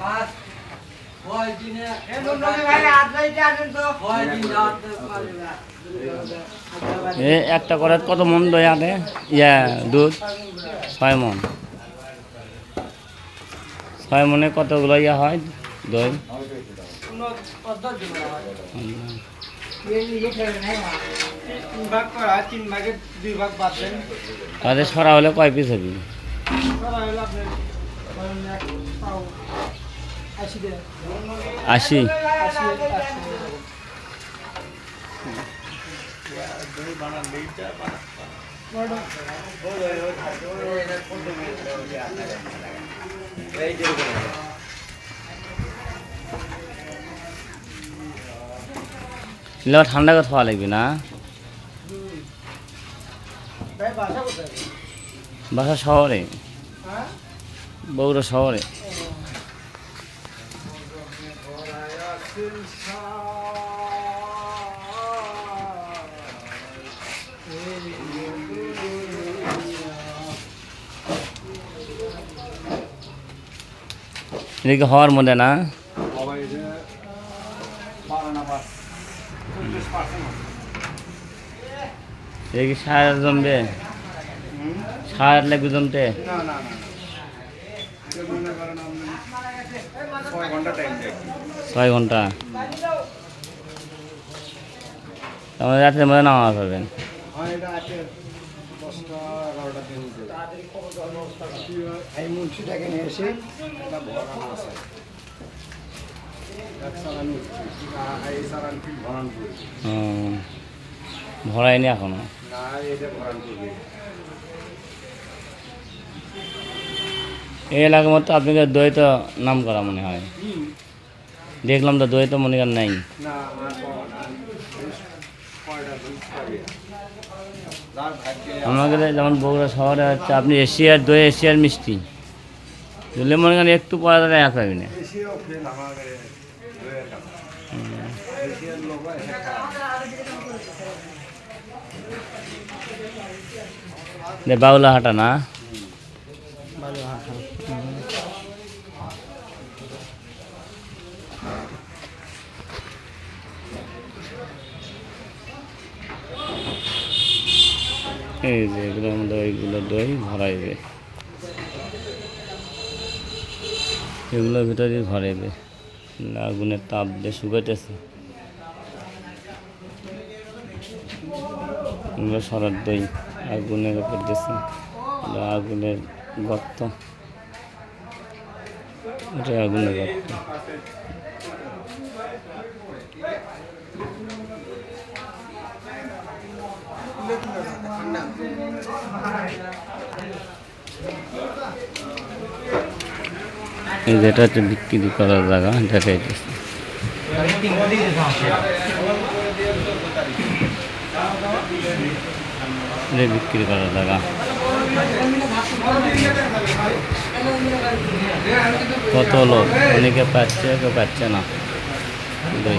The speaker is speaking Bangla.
পাঁচ ছয় দিনে ছয় দিন যাওয়াতে পারবে না। এ একটা করে কত মন দই আনে ইয়া দুধ? ছয় মন। ছয় মনে কতগুলো ইয়া হয়? দই? তিন ভাগ করা তিন ভাগে দুই ভাগ বাদ দেন তাহলে সরা হলে কয় পিস হবে? আশি। ঠান্ডা খাওয়া লাগবে না। বাসা শহরে। বগুড়া শহরে। এদিকে হওয়ার মধ্যে না? এদিকে সার জমবে সার লাগবে জমতে না না না এটা মনে ছয় ঘণ্টা। আমাদের রাতের মধ্যে নামা পাবেন হয় এটা আছে। দশটা এগারোটা দিন এই মুন্সিটাকে নিয়ে এসে এটা ভরানো আছে এক চালান উঠছে। আর এই চালান ঠিক ভরান করছে হুম। ভরাইনি এখনও না এটা ভরান করবে এই এলাকার মতো আপনাদের দই তো নাম করা মনে হয়। দেখলাম তো দই তো মনে করেন নাই। আমাদের যেমন বগুড়া শহরে হচ্ছে, আপনি এশিয়ার দই, এশিয়ার মিষ্টি। দিলে মনে করেন একটু পরে তাহলে এক পাবি না। বাউলা হাটা না? এই যে মধ্যে ওইগুলো দই ভরাইবে এগুলোর ভিতরে ভরাইবে আগুনের তাপ দিয়ে শুকাইতেছে। এগুলো সরার দই আগুনের উপর দিয়েছে আগুনের গর্ত। এটা আগুনের গর্ত। যেটা হচ্ছে বিক্রি করার জায়গা এটা বিক্রি করার জায়গা। কত লোক? অনেকে পাচ্ছে কেউ পাচ্ছে না। দই।